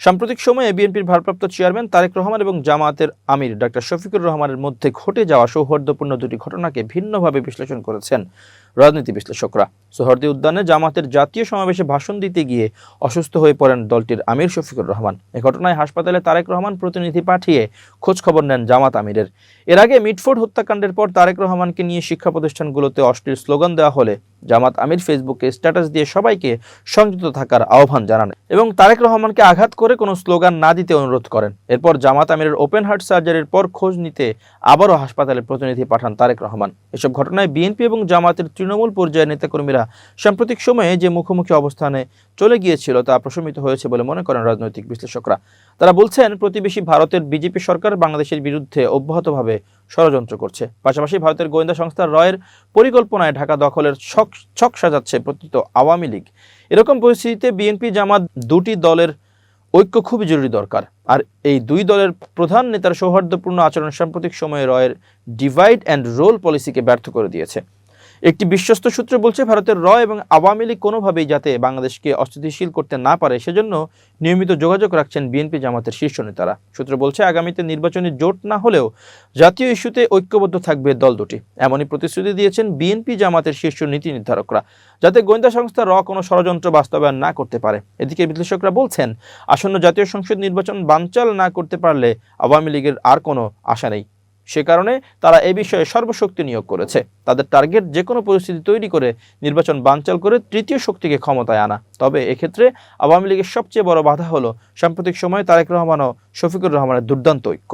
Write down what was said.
সাম্প্রতিক সময়ে বিএনপির ভারপ্রাপ্ত চেয়ারম্যান তারেক রহমান এবং জামাতের আমির ডাক্তার শফিকুর রহমানের মধ্যে ঘটে যাওয়া সৌহার্দ্যপূর্ণ দুটি ঘটনাকে ভিন্নভাবে বিশ্লেষণ করেছেন রাজনীতি বিশ্লেষকরা। সোহর্দি উদ্যানে জামাতের জাতীয় সমাবেশে ভাষণ দিতে গিয়ে অসুস্থ হয়ে পড়েন দলটির আমির শফিকুর রহমান। এ ঘটনায় হাসপাতালে তারেক রহমান প্রতিনিধি পাঠিয়ে খোঁজ খবর নেন জামাত আমিরের। এর আগে মিটফোর্ড হত্যাকাণ্ডের পর তারেক রহমানকে নিয়ে শিক্ষা প্রতিষ্ঠানগুলোতে অশ্লীল স্লোগান দেওয়া হলে জামাত আমির ফেসবুকে স্ট্যাটাস দিয়ে সবাইকে সংযুক্ত থাকার আহ্বান জানান এবং তারেক রহমানকে আঘাত করে কোনো স্লোগান না দিতে অনুরোধ করেন। এরপর জামাত আমিরের ওপেন হার্ট সার্জারির পর খোঁজ নিতে আবারও হাসপাতালে প্রতিনিধি পাঠান তারেক রহমান। এসব ঘটনায় বিএনপি এবং জামাতের তৃণমূল পর্যায়ের নেতাকর্মীরা সাম্প্রতিক সময়ে যে মুখোমুখি অবস্থানে চলে গিয়েছিল তা প্রশমিত হয়েছে বলে মনে করেন রাজনৈতিক বিশ্লেষকরা। তারা বলছেন, প্রতিবেশী ভারতের বিজেপি সরকার বাংলাদেশের বিরুদ্ধে অব্যাহতভাবে ষড়যন্ত্র করছে। পাশাপাশি ভারতের গোয়েন্দা সংস্থা রয়ের পরিকল্পনায় ঢাকা দখলের ছক ছক সাজাচ্ছে প্রতীত আওয়ামী লীগ। এরকম পরিস্থিতিতে বিএনপি জামাত দুটি দলের ঐক্য খুবই জরুরি দরকার। আর এই দুই দলের প্রধান নেতার সৌহার্দ্যপূর্ণ আচরণ সাম্প্রতিক সময়ে রয়ের ডিভাইড অ্যান্ড রোল পলিসিকে ব্যর্থ করে দিয়েছে। একটি বিশ্বস্ত সূত্র বলছে, ভারতের র এবং আওয়ামী লীগ কোনোভাবেই যাতে বাংলাদেশকে অস্থিতিশীল করতে না পারে, সেজন্য নিয়মিত যোগাযোগ রাখছেন বিএনপি জামাতের শীর্ষ নেতারা। সূত্র বলছে, আগামীতে নির্বাচনে জোট না হলেও জাতীয় ইস্যুতে ঐক্যবদ্ধ থাকবে দল দুটি। এমনই প্রতিশ্রুতি দিয়েছেন বিএনপি জামাতের শীর্ষ নীতি নির্ধারকরা, যাতে গোয়েন্দা সংস্থা র কোনো ষড়যন্ত্র বাস্তবায়ন না করতে পারে। এদিকে বিশ্লেষকরা বলছেন, আসন্ন জাতীয় সংসদ নির্বাচন বানচাল না করতে পারলে আওয়ামী লীগের আর কোনো আশা নেই। সে কারণে তারা এ বিষয়ে সর্বশক্তি নিয়োগ করেছে। তাদের টার্গেট যে কোনো পরিস্থিতি তৈরি করে নির্বাচন বানচাল করে তৃতীয় শক্তিকে ক্ষমতায় আনা। তবে এক্ষেত্রে আওয়ামী লীগের সবচেয়ে বড় বাধা হলো, সাম্প্রতিক সময়ে তারেক রহমান ও শফিকুর রহমানের দুর্দান্ত ঐক্য।